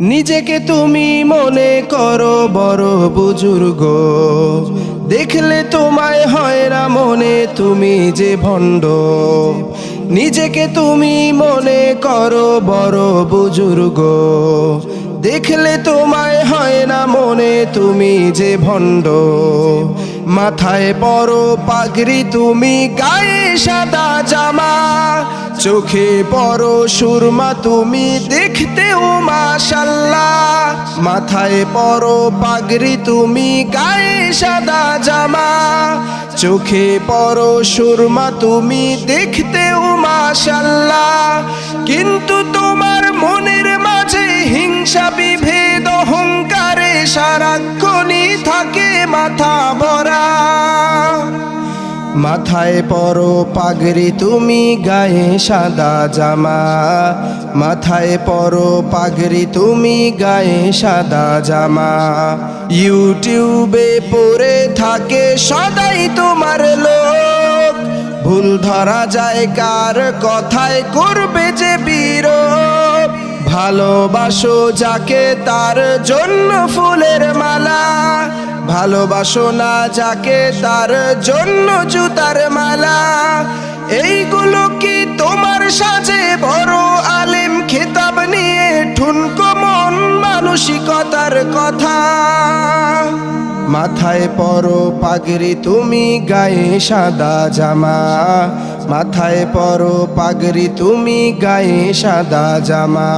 নিজেকে তুমি মনে করো বড় বুজুর্গ। দেখলে তোমায় হয় না মনে তুমি যে ভণ্ড। নিজেকে তুমি মনে করো বড় বুজুর্গ। দেখলে তোমায় হয় না মনে তুমি যে ভণ্ড। মাথায় বড় পাগড়ি তুমি, গায়ে সাদা জামা। চোখে বড় সুরমা তুমি, দেখতেও মাথায় বড় পাগড়ি, তুমি গায়ে সাদা জামা। চোখে পরো সুরমা, তুমি দেখতেও মাশাল্লাহ। কিন্তু তোমার মনের মাঝে হিংসা, বিভেদ, অহংকারে সারাক্ষণই থাকে মাথা ভরা। মাথায় পরো পাগড়ি, তুমি গায়ে সাদা জামা। মাথায় পরো পাগড়ি, তুমি গায়ে সাদা জামা। ইউটিউবে পড়ে থাকে সদাই তোমার লোক। ভুল ধরা যায় কার কথায়, করবে যে বিরোধ ভালোবাসো যাকে তার জন্য ফুলের মালা। ভালোবাসো না যাকে তার জন্য জুতার মালা। এইগুলো কি তোমার সাজে বড় আলেম খেতাব নিয়ে ঠুনকো মন মানসিকতার কথা? মাথায় পরো পাগড়ি, তুমি গায়ে সাদা জামা। মাথায় পরো পাগড়ি, তুমি গায়ে সাদা জামা।